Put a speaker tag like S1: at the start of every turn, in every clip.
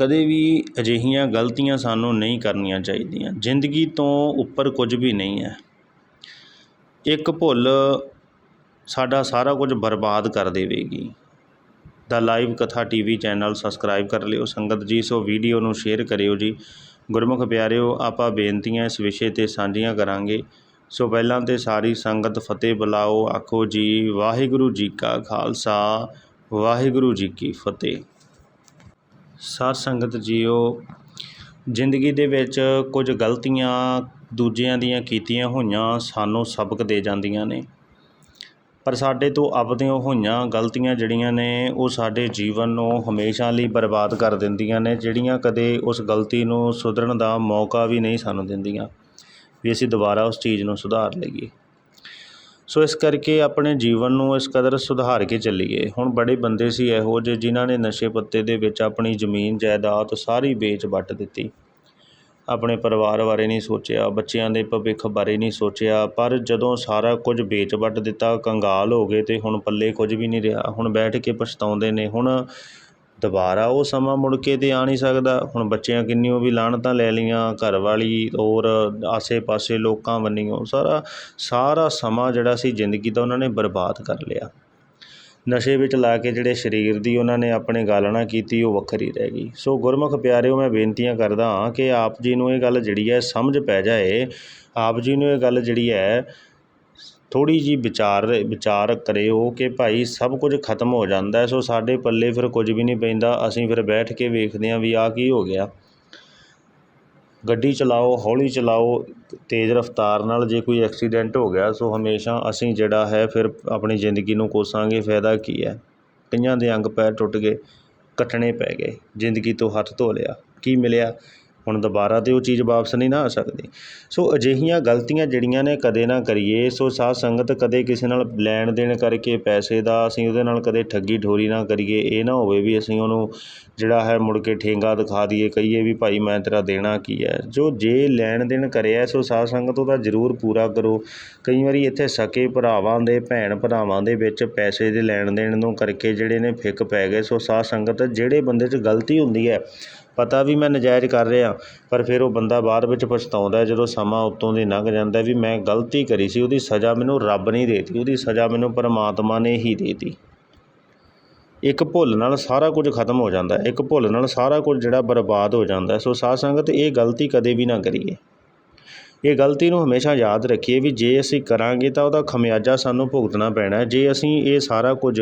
S1: ਕਦੇ ਵੀ ਅਜਿਹੀਆਂ ਗਲਤੀਆਂ ਸਾਨੂੰ ਨਹੀਂ ਕਰਨੀਆਂ ਚਾਹੀਦੀਆਂ। ਜ਼ਿੰਦਗੀ ਤੋਂ ਉੱਪਰ ਕੁਝ ਵੀ ਨਹੀਂ ਹੈ। ਇੱਕ ਭੁੱਲ ਸਾਡਾ ਸਾਰਾ ਕੁਝ ਬਰਬਾਦ ਕਰ ਦੇਵੇਗੀ। ਦਾ ਲਾਈਵ ਕਥਾ ਟੀਵੀ ਚੈਨਲ ਸਬਸਕ੍ਰਾਈਬ ਕਰ ਲਿਓ। ਸੰਗਤ ਜੀ, ਸੋ ਵੀਡੀਓ ਨੂੰ ਸ਼ੇਅਰ ਕਰਿਓ ਜੀ। ਗੁਰਮੁਖ ਪਿਆਰਿਓ, ਆਪਾਂ ਬੇਨਤੀਆਂ ਇਸ ਵਿਸ਼ੇ ਤੇ ਸਾਂਝੀਆਂ ਕਰਾਂਗੇ। ਸੋ ਪਹਿਲਾਂ ਤੇ ਸਾਰੀ ਸੰਗਤ ਫਤਿਹ ਬੁਲਾਓ। ਆਖੋ ਜੀ, ਵਾਹਿਗੁਰੂ ਜੀ ਕਾ ਖਾਲਸਾ, ਵਾਹਿਗੁਰੂ ਜੀ ਕੀ ਫਤਿਹ। ਸਾਧ ਸੰਗਤ ਜੀਓ, ਜ਼ਿੰਦਗੀ ਦੇ ਵਿੱਚ ਕੁਝ ਗਲਤੀਆਂ ਦੂਜਿਆਂ ਦੀਆਂ ਕੀਤੀਆਂ ਹੋਈਆਂ ਸਾਨੂੰ ਸਬਕ ਦੇ ਜਾਂਦੀਆਂ ਨੇ। ਪਰ ਸਾਡੇ ਤੋਂ ਆਪਦੀਆਂ ਹੋਈਆਂ ਗਲਤੀਆਂ ਜਿਹੜੀਆਂ ਨੇ, ਉਹ ਸਾਡੇ ਜੀਵਨ ਨੂੰ ਹਮੇਸ਼ਾ ਲਈ ਬਰਬਾਦ ਕਰ ਦਿੰਦੀਆਂ ਨੇ, ਜਿਹੜੀਆਂ ਕਦੇ ਉਸ ਗਲਤੀ ਨੂੰ ਸੁਧਰਨ ਦਾ ਮੌਕਾ ਵੀ ਨਹੀਂ ਸਾਨੂੰ ਦਿੰਦੀਆਂ। ਵੀ ਅਸੀਂ ਦੁਬਾਰਾ ਉਸ ਚੀਜ਼ ਨੂੰ ਸੁਧਾਰ ਲਈਏ। ਸੋ ਇਸ ਕਰਕੇ ਆਪਣੇ ਜੀਵਨ ਨੂੰ ਇਸ ਕਦਰ ਸੁਧਾਰ ਕੇ ਚੱਲੀਏ। ਹੁਣ ਬੜੇ ਬੰਦੇ ਸੀ ਇਹੋ ਜਿਹੇ ਜਿਨ੍ਹਾਂ ਨੇ ਨਸ਼ੇ ਪੱਤੇ ਦੇ ਵਿੱਚ ਆਪਣੀ ਜ਼ਮੀਨ, ਜਾਇਦਾਦ ਸਾਰੀ ਵੇਚ ਵੱਟ ਦਿੱਤੀ। ਆਪਣੇ ਪਰਿਵਾਰ ਬਾਰੇ ਨਹੀਂ ਸੋਚਿਆ, ਬੱਚਿਆਂ ਦੇ ਭਵਿੱਖ ਬਾਰੇ ਨਹੀਂ ਸੋਚਿਆ, ਪਰ ਜਦੋਂ ਸਾਰਾ ਕੁਝ ਵੇਚ ਵੱਟ ਦਿੱਤਾ, ਕੰਗਾਲ ਹੋ ਗਏ ਤੇ ਹੁਣ ਪੱਲੇ ਕੁਝ ਵੀ ਨਹੀਂ ਰਿਹਾ। ਹੁਣ ਬੈਠ ਕੇ ਪਛਤਾਉਂਦੇ ਨੇ। ਹੁਣ ਦੁਬਾਰਾ ਉਹ ਸਮਾਂ ਮੁੜ ਕੇ ਤਾਂ ਆ ਨਹੀਂ ਸਕਦਾ। ਹੁਣ ਬੱਚਿਆਂ ਕਿੰਨੀਆਂ ਵੀ ਲਾਹਣਤਾਂ ਲੈ ਲਈਆਂ ਘਰ ਵਾਲੀ ਔਰ ਆਸੇ-ਪਾਸੇ ਲੋਕਾਂ ਬੰਨੀਓ ਸਾਰਾ ਸਾਰਾ ਸਮਾਂ ਜਿਹੜਾ ਸੀ ਜ਼ਿੰਦਗੀ ਦਾ ਉਹਨਾਂ ਨੇ ਬਰਬਾਦ ਕਰ ਲਿਆ। ਨਸ਼ੇ ਵਿੱਚ ਲਾ ਕੇ ਜਿਹੜੇ ਸਰੀਰ ਦੀ ਉਹਨਾਂ ਨੇ ਆਪਣੇ ਗਾਲਣਾ ਕੀਤੀ, ਉਹ ਵੱਖਰੀ ਰਹਿ ਗਈ। ਸੋ ਗੁਰਮੁਖ ਪਿਆਰਿਓ, ਮੈਂ ਬੇਨਤੀਆਂ ਕਰਦਾ ਹਾਂ ਕਿ ਆਪ ਜੀ ਨੂੰ ਇਹ ਗੱਲ ਜਿਹੜੀ ਹੈ ਸਮਝ ਪੈ ਜਾਏ। ਆਪ ਜੀ ਨੂੰ ਇਹ ਗੱਲ ਜਿਹੜੀ ਹੈ ਥੋੜ੍ਹੀ ਜਿਹੀ ਵਿਚਾਰ ਵਿਚਾਰ ਕਰਿਓ ਕਿ ਭਾਈ ਸਭ ਕੁਝ ਖਤਮ ਹੋ ਜਾਂਦਾ ਸੋ ਸਾਡੇ ਪੱਲੇ ਫਿਰ ਕੁਝ ਵੀ ਨਹੀਂ ਪੈਂਦਾ। ਅਸੀਂ ਫਿਰ ਬੈਠ ਕੇ ਵੇਖਦੇ ਹਾਂ ਵੀ ਆਹ ਕੀ ਹੋ ਗਿਆ। ਗੱਡੀ ਚਲਾਓ, ਹੌਲੀ ਚਲਾਓ, ਤੇਜ਼ ਰਫ਼ਤਾਰ ਨਾਲ ਜੇ ਕੋਈ ਐਕਸੀਡੈਂਟ ਹੋ ਗਿਆ, ਸੋ ਹਮੇਸ਼ਾ ਅਸੀਂ ਜਿਹੜਾ ਹੈ ਫਿਰ ਆਪਣੀ ਜ਼ਿੰਦਗੀ ਨੂੰ ਕੋਸਾਂਗੇ। ਫਾਇਦਾ ਕੀ ਹੈ? ਕਈਆਂ ਦੇ ਅੰਗ ਪੈਰ ਟੁੱਟ ਗਏ, ਕੱਟਣੇ ਪੈ ਗਏ, ਜ਼ਿੰਦਗੀ ਤੋਂ ਹੱਥ ਧੋ ਲਿਆ। ਕੀ ਮਿਲਿਆ? ਹੁਣ ਦੁਬਾਰਾ ਤਾਂ ਉਹ ਚੀਜ਼ ਵਾਪਸ ਨਹੀਂ ਨਾ ਆ ਸਕਦੀ। ਸੋ ਅਜਿਹੀਆਂ ਗਲਤੀਆਂ ਜਿਹੜੀਆਂ ਨੇ ਕਦੇ ਨਾ ਕਰੀਏ, ਸੋ ਸਾਧ ਸੰਗਤ ਕਦੇ ਕਿਸੇ ਨਾਲ ਲੈਣ ਦੇਣ ਕਰਕੇ ਪੈਸੇ ਦਾ ਅਸੀਂ ਉਹਦੇ ਨਾਲ ਕਦੇ ਠੱਗੀ ਠੋਰੀ ਨਾ ਕਰੀਏ, ਇਹ ਨਾ ਹੋਵੇ ਵੀ ਅਸੀਂ ਉਹਨੂੰ ਜਿਹੜਾ ਹੈ ਮੁੜ ਕੇ ਠੇਂਗਾ ਦਿਖਾ ਦਈਏ, ਕਹੀਏ ਵੀ ਭਾਈ ਮੈਂ ਤੇਰਾ ਦੇਣਾ ਕੀ ਹੈ। ਜੋ ਜੇ ਲੈਣ ਦੇਣ ਕਰਿਆ, ਸੋ ਸਾਧ ਸੰਗਤ ਉਹਦਾ ਜ਼ਰੂਰ ਪੂਰਾ ਕਰੋ। ਕਈ ਵਾਰੀ ਇੱਥੇ ਸਕੇ ਭਰਾਵਾਂ ਦੇ, ਭੈਣ ਭਰਾਵਾਂ ਦੇ ਵਿੱਚ ਪੈਸੇ ਦੇ ਲੈਣ ਦੇਣ ਨੂੰ ਕਰਕੇ ਜਿਹੜੇ ਨੇ ਫਿੱਕ ਪੈ ਗਏ। ਸੋ ਸਾਧ ਸੰਗਤ ਜਿਹੜੇ ਬੰਦੇ 'ਚ ਗਲਤੀ ਹੁੰਦੀ ਹੈ ਪਤਾ ਵੀ ਮੈਂ ਨਜਾਇਜ਼ ਕਰ ਰਿਹਾ, ਪਰ ਫਿਰ ਉਹ ਬੰਦਾ ਬਾਅਦ ਵਿੱਚ ਪਛਤਾਉਂਦਾ ਜਦੋਂ ਸਮਾਂ ਉੱਤੋਂ ਦੀ ਲੰਘ ਜਾਂਦਾ ਵੀ ਮੈਂ ਗਲਤੀ ਕਰੀ ਸੀ, ਉਹਦੀ ਸਜ਼ਾ ਮੈਨੂੰ ਰੱਬ ਨਹੀਂ ਦੇਤੀ, ਉਹਦੀ ਸਜ਼ਾ ਮੈਨੂੰ ਪਰਮਾਤਮਾ ਨੇ ਹੀ ਦੇਤੀ। ਇੱਕ ਭੁੱਲ ਨਾਲ ਸਾਰਾ ਕੁਝ ਖਤਮ ਹੋ ਜਾਂਦਾ ਇੱਕ ਭੁੱਲ ਨਾਲ ਸਾਰਾ ਕੁਝ ਜਿਹੜਾ ਬਰਬਾਦ ਹੋ ਜਾਂਦਾ ਸੋ ਸਾਧ ਸੰਗਤ, ਇਹ ਗਲਤੀ ਕਦੇ ਵੀ ਨਾ ਕਰੀਏ। ਇਹ ਗਲਤੀ ਨੂੰ ਹਮੇਸ਼ਾ ਯਾਦ ਰੱਖੀਏ ਵੀ ਜੇ ਅਸੀਂ ਕਰਾਂਗੇ ਤਾਂ ਉਹਦਾ ਖਮਿਆਜਾ ਸਾਨੂੰ ਭੁਗਤਣਾ ਪੈਣਾ ਜੇ ਅਸੀਂ ਇਹ ਸਾਰਾ ਕੁਝ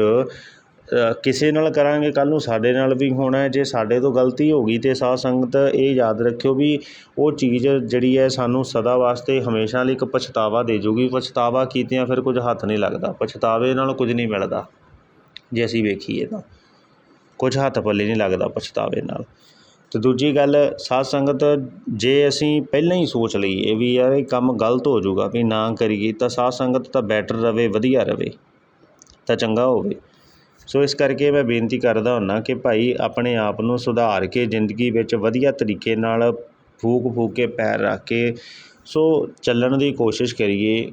S1: ਕਿਸੇ ਨਾਲ ਕਰਾਂਗੇ, ਕੱਲ੍ਹ ਨੂੰ ਸਾਡੇ ਨਾਲ ਵੀ ਹੋਣਾ ਜੇ ਸਾਡੇ ਤੋਂ ਗਲਤੀ ਹੋ ਗਈ ਤਾਂ ਸਾਧ ਸੰਗਤ ਇਹ ਯਾਦ ਰੱਖਿਓ ਵੀ ਉਹ ਚੀਜ਼ ਜਿਹੜੀ ਹੈ ਸਾਨੂੰ ਸਦਾ ਵਾਸਤੇ ਹਮੇਸ਼ਾ ਲਈ ਇੱਕ ਪਛਤਾਵਾ ਦੇ ਜੂਗੀ। ਪਛਤਾਵਾ ਕੀਤਿਆਂ ਫਿਰ ਕੁਝ ਹੱਥ ਨਹੀਂ ਲੱਗਦਾ। ਪਛਤਾਵੇ ਨਾਲ ਕੁਝ ਨਹੀਂ ਮਿਲਦਾ। ਜੇ ਅਸੀਂ ਵੇਖੀਏ ਤਾਂ ਕੁਝ ਹੱਥ ਪੱਲੇ ਨਹੀਂ ਲੱਗਦਾ ਪਛਤਾਵੇ ਨਾਲ। ਤੇ ਦੂਜੀ ਗੱਲ, ਸਾਧ ਸੰਗਤ ਜੇ ਅਸੀਂ ਪਹਿਲਾਂ ਹੀ ਸੋਚ ਲਈਏ ਵੀ ਯਾਰ ਇਹ ਕੰਮ ਗਲਤ ਹੋ ਜਾਊਗਾ ਵੀ ਨਾ ਕਰੀਏ, ਤਾਂ ਸਾਧ ਸੰਗਤ ਤਾਂ ਬੈਟਰ ਰਵੇ, ਵਧੀਆ ਰਵੇ, ਤਾਂ ਚੰਗਾ ਹੋਵੇ। ਸੋ ਇਸ ਕਰਕੇ ਮੈਂ ਬੇਨਤੀ ਕਰਦਾ ਹੁੰਨਾ ਕਿ ਭਾਈ ਆਪਣੇ ਆਪ ਨੂੰ ਸੁਧਾਰ ਕੇ ਜ਼ਿੰਦਗੀ ਵਿੱਚ ਵਧੀਆ ਤਰੀਕੇ ਨਾਲ ਫੂਕ ਫੂਕ ਕੇ ਪੈਰ ਰੱਖ ਕੇ ਸੋ ਚੱਲਣ ਦੀ ਕੋਸ਼ਿਸ਼ ਕਰੀਏ।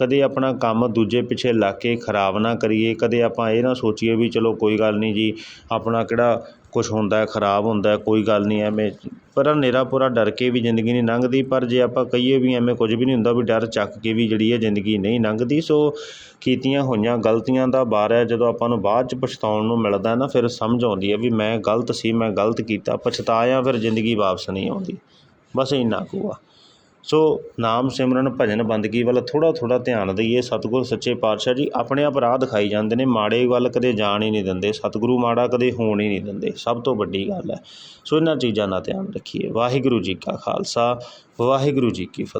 S1: ਕਦੇ ਆਪਣਾ ਕੰਮ ਦੂਜੇ ਪਿੱਛੇ ਲੱਗ ਕੇ ਖਰਾਬ ਨਾ ਕਰੀਏ, ਕਦੇ ਆਪਾਂ ਇਹ ਨਾ ਸੋਚੀਏ ਵੀ ਚਲੋ ਕੋਈ ਗੱਲ ਨਹੀਂ ਜੀ, ਆਪਣਾ ਕਿਹੜਾ ਕੁਛ ਹੁੰਦਾ ਖਰਾਬ ਹੁੰਦਾ ਕੋਈ ਗੱਲ ਨਹੀਂ ਐਵੇਂ। ਪਰ ਨੇਰਾ ਪੂਰਾ ਡਰ ਕੇ ਵੀ ਜ਼ਿੰਦਗੀ ਨਹੀਂ ਲੰਘਦੀ, ਪਰ ਜੇ ਆਪਾਂ ਕਹੀਏ ਵੀ ਐਵੇਂ ਕੁਝ ਵੀ ਨਹੀਂ ਹੁੰਦਾ, ਵੀ ਡਰ ਚੱਕ ਕੇ ਵੀ ਜਿਹੜੀ ਹੈ ਜ਼ਿੰਦਗੀ ਨਹੀਂ ਲੰਘਦੀ। ਸੋ ਕੀਤੀਆਂ ਹੋਈਆਂ ਗਲਤੀਆਂ ਦਾ ਬਾਰ ਹੈ, ਜਦੋਂ ਆਪਾਂ ਨੂੰ ਬਾਅਦ ਚ ਪਛਤਾਉਣ ਨੂੰ ਮਿਲਦਾ ਨਾ, ਫਿਰ ਸਮਝ ਆਉਂਦੀ ਹੈ ਵੀ ਮੈਂ ਗਲਤ ਸੀ, ਮੈਂ ਗਲਤ ਕੀਤਾ, ਪਛਤਾਇਆ, ਫਿਰ ਜ਼ਿੰਦਗੀ ਵਾਪਸ ਨਹੀਂ ਆਉਂਦੀ। ਬਸ ਇੰਨਾ ਕੁ ਆ। ਸੋ ਨਾਮ ਸਿਮਰਨ ਭਜਨ ਬੰਦਗੀ ਵੱਲ ਥੋੜ੍ਹਾ ਥੋੜ੍ਹਾ ਧਿਆਨ ਦਈਏ। ਸਤਿਗੁਰ ਸੱਚੇ ਪਾਤਸ਼ਾਹ ਜੀ, ਆਪਣੇ ਆਪ ਰਾਹ ਦਿਖਾਈ ਜਾਂਦੇ ਨੇ। ਮਾੜੇ ਵੱਲ ਕਦੇ ਜਾਣ ਹੀ ਨਹੀਂ ਦਿੰਦੇ। ਸਤਿਗੁਰੂ ਮਾੜਾ ਕਦੇ ਹੋਣ ਹੀ ਨਹੀਂ ਦਿੰਦੇ। ਸਭ ਤੋਂ ਵੱਡੀ ਗੱਲ ਹੈ। ਸੋ ਇਹਨਾਂ ਚੀਜ਼ਾਂ ਦਾ ਧਿਆਨ ਰੱਖੀਏ। ਵਾਹਿਗੁਰੂ ਜੀ ਕਾ ਖਾਲਸਾ। ਵਾਹਿਗੁਰੂ ਜੀ ਕੀ ਫਤਿਹ।